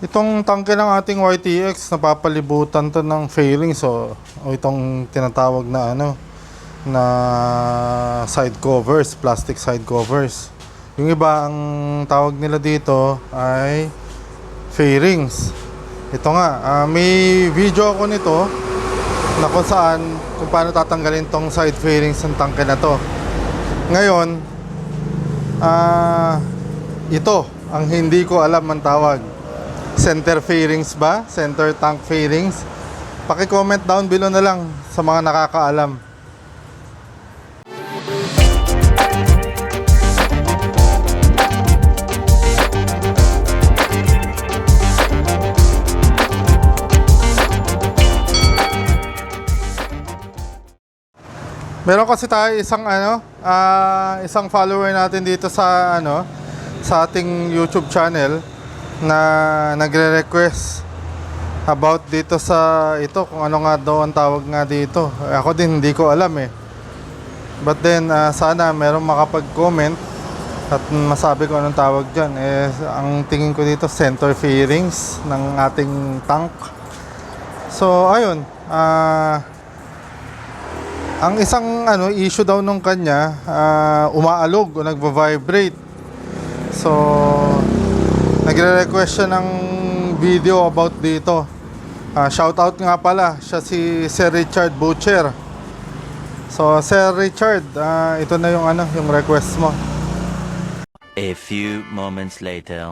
Itong tangke ng ating YTX, napapalibutan to ng fairings o, o itong tinatawag na ano na side covers, plastic side covers. Yung iba ang tawag nila dito ay fairings. Ito nga, ah, may video ako nito na kung saan kung paano tatanggalin tong side fairings ng tangke na to. Ngayon, ah ito ang hindi ko alam ang tawag. Center fairings ba? Center tank fairings? Paki-comment down below na lang sa mga nakakaalam. Meron kasi tayo isang ano, ah, isang follower natin dito sa ano, sa ating YouTube channel na nagre-request about dito sa ito kung ano nga daw ang tawag nga dito. Eh, Ako din hindi ko alam eh. But then ah, sana meron makapag-comment at masabi ko anong tawag diyan. Eh ang tingin ko dito center fairings ng ating tank. So ayun, ah ang isang ano issue daw nung kanya ah, umaalog o nagva-vibrate. So nagre-request siya ng video about dito. Ah, shout out nga pala siya si Sir Richard Butcher. So Sir Richard, ah, ito na yung ano yung request mo. A few moments later.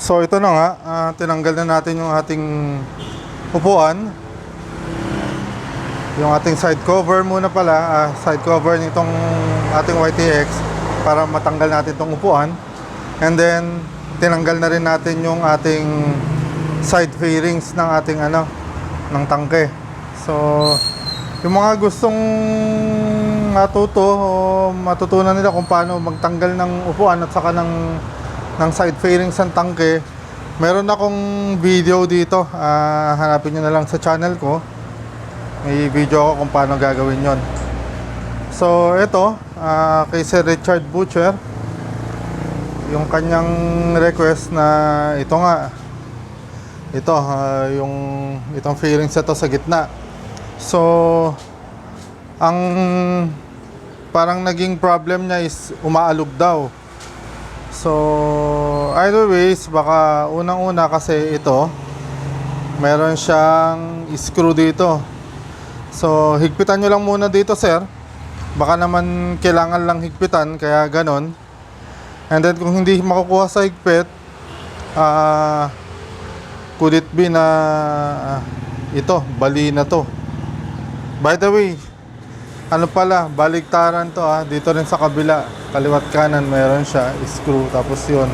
So ito na nga, ah, tinanggal na natin yung ating upuan. Yung ating side cover muna pala, ah, side cover nitong ating YTX para matanggal natin itong upuan. And then tinanggal na rin natin yung ating side fairings ng ating ano ng tangke. So yung mga gustong matuto o matutunan nila kung paano magtanggal ng upuan at saka ng ng side fairings ng tangke, meron akong video dito. Ah, hanapin nyo na lang sa channel ko. May video ako kung paano gagawin yon. So, ito, ah, kay Sir Richard Butcher, yung kanyang request na ito nga, ito, ah, yung itong fairings ito sa gitna. So, ang parang naging problem niya is umaalog daw. So, either ways, baka unang-una kasi ito, meron siyang screw dito. So, higpitan nyo lang muna dito, sir. Baka naman kailangan lang higpitan, kaya ganon. And then, kung hindi makukuha sa higpit, ah, could it be na ah, ito, bali na to. By the way, ano pala, baligtaran to ah. Dito rin sa kabila, kaliwat kanan meron siya, screw, tapos yun.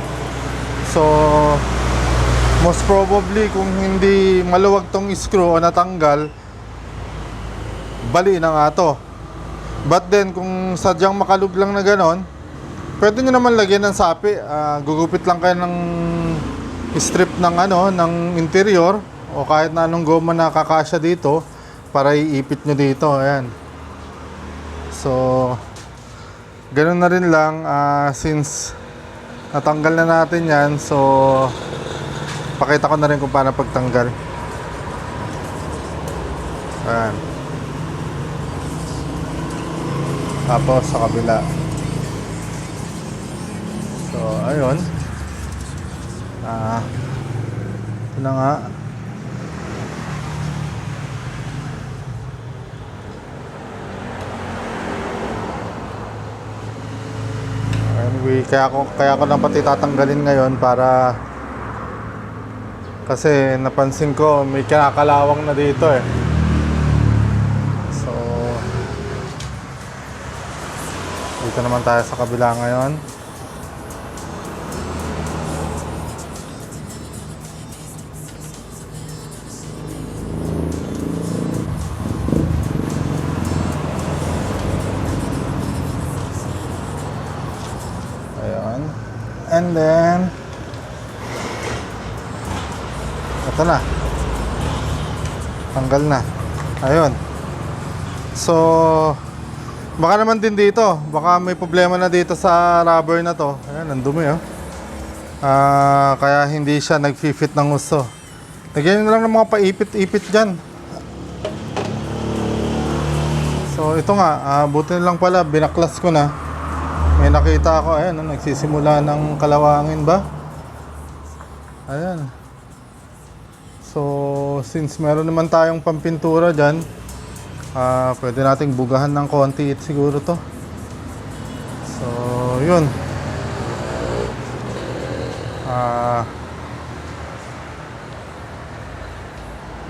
So, most probably kung hindi maluwag tong screw o natanggal, bali na nga to. But then, kung sadyang makalug lang na ganon, pwede nyo naman lagyan ng sapi. Ah, gugupit lang kayo ng strip ng ano, ng interior o kahit na anong goma na kakasya dito para iipit nyo dito. Ayan. So, ganun na rin lang ah, since natanggal na natin yan. So, pakita ko na rin kung paano pagtanggal. Ayan. Tapos sa kabila. So, ayun. Ah, ito na nga. Anyway, kaya ako kaya ko lang pati tatanggalin ngayon para kasi napansin ko may kinakalawang na dito eh. So dito naman tayo sa kabila ngayon. And then, ito na. Tanggal na. Ayun. So, baka naman din dito. Baka may problema na dito sa rubber na to. Ayan, ang dumi oh. Ah, kaya hindi siya nag-fit ng gusto. Lagyan nyo lang ng mga paipit-ipit dyan. So ito nga, ah, buti lang pala, binaklas ko na. May nakita ako, ayan, no, nagsisimula ng kalawangin ba? Ayan. So, since meron naman tayong pampintura dyan, ah, pwede nating bugahan ng konti it siguro to. So, yun. Ah,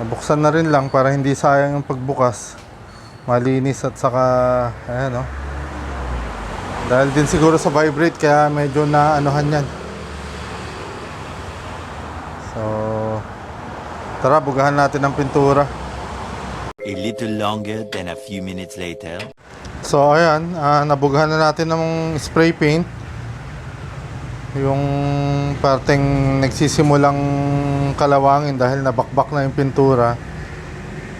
nabuksan na rin lang para hindi sayang yung pagbukas. Malinis at saka, ayan no. Dahil din siguro sa vibrate kaya medyo na anuhan yan. So, tara bugahan natin ng pintura. A little longer than a few minutes later. So ayan, ah, nabugahan na natin ng spray paint. Yung parteng nagsisimulang kalawangin dahil nabakbak na yung pintura.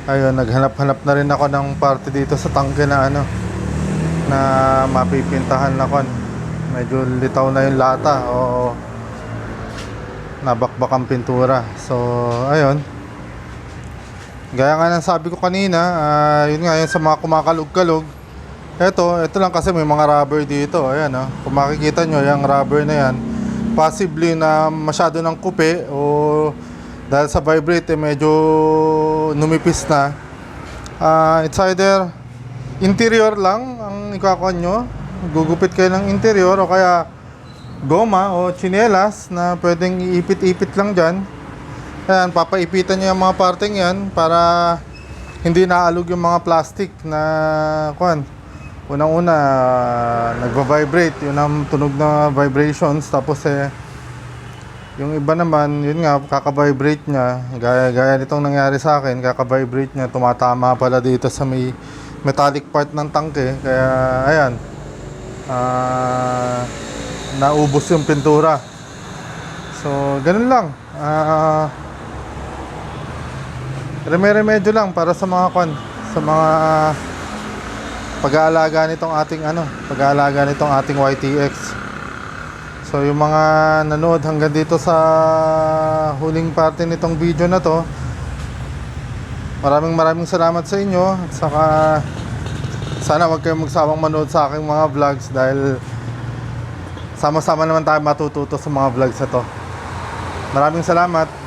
Ayun, naghanap-hanap na rin ako ng parte dito sa tangke na ano na mapipintahan na kon. Medyo litaw na yung lata o nabakbak ang pintura. So, ayun. Gaya nga ng sabi ko kanina, ah, yun nga yun sa mga kumakalog-kalog. Ito, ito lang kasi may mga rubber dito. Ayan, oh. Kung makikita nyo, yung rubber na yan, possibly na masyado ng kupe o dahil sa vibrate, eh, medyo numipis na. Ah, it's either interior lang ang ikakuha nyo. Gugupit kayo ng interior o kaya goma o chinelas na pwedeng iipit-ipit lang dyan. Ayan, papaipitan nyo yung mga parteng yan para hindi naalog yung mga plastic na kuan. Unang-una, nagva-vibrate, yun ang tunog na vibrations. Tapos eh, yung iba naman, yun nga, kaka-vibrate niya. Gaya, gaya nitong nangyari sa akin, kaka-vibrate niya, tumatama pala dito sa may metallic part ng tangke. Kaya, ayan, ah, naubos yung pintura. So, ganun lang. Ah, Reme-remedyo lang para sa mga kon, sa mga pag-aalaga nitong ating ano, pag-aalaga nitong ating YTX. So yung mga nanood hanggang dito sa huling parte nitong video na to, maraming maraming salamat sa inyo at saka sana wag kayong magsawang manood sa aking mga vlogs dahil sama-sama naman tayo matututo sa mga vlogs na to. Maraming salamat.